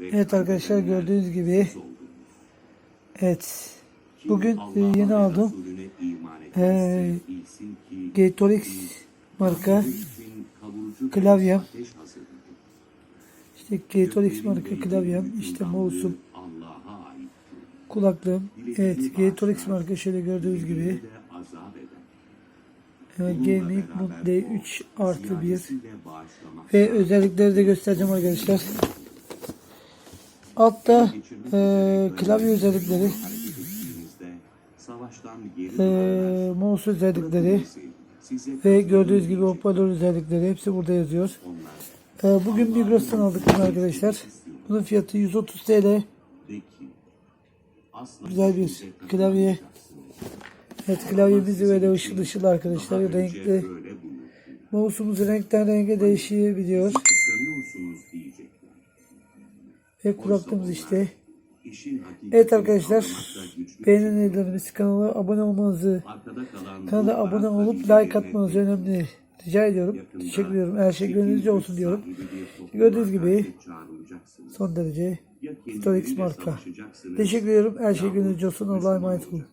Evet arkadaşlar gördüğünüz gibi evet bugün e, yeni aldım. Ee, Gatorix marka klavyem işte Gatorix marka klavyem işte mouse'um kulaklığım evet Gatorix marka şöyle gördüğünüz gibi. Gaming Monday 3 artı 1 ve özellikleri de göstereceğim arkadaşlar altta e, klavye özellikleri e, mouse özellikleri ve gördüğünüz gibi hoparlör özellikleri hepsi burada yazıyor. E, bugün Migros'tan aldık bunu arkadaşlar. Bunun fiyatı 130 TL. Güzel bir klavye. Evet klavyemiz böyle ışıl ışıl arkadaşlar. Renkli. Mouse'umuz renkten renge değişebiliyor. Ve kulaklığımız işte. Evet arkadaşlar beğenileriniz kanala abone olmanızı kanala abone olup like atmanızı önemli rica ediyorum. Teşekkür ediyorum. Her şey gönlünüzce olsun diyorum. Gördüğünüz gibi son derece Storix marka. Teşekkür ediyorum. Her şey gönlünüzce olsun. Allah'a emanet olun.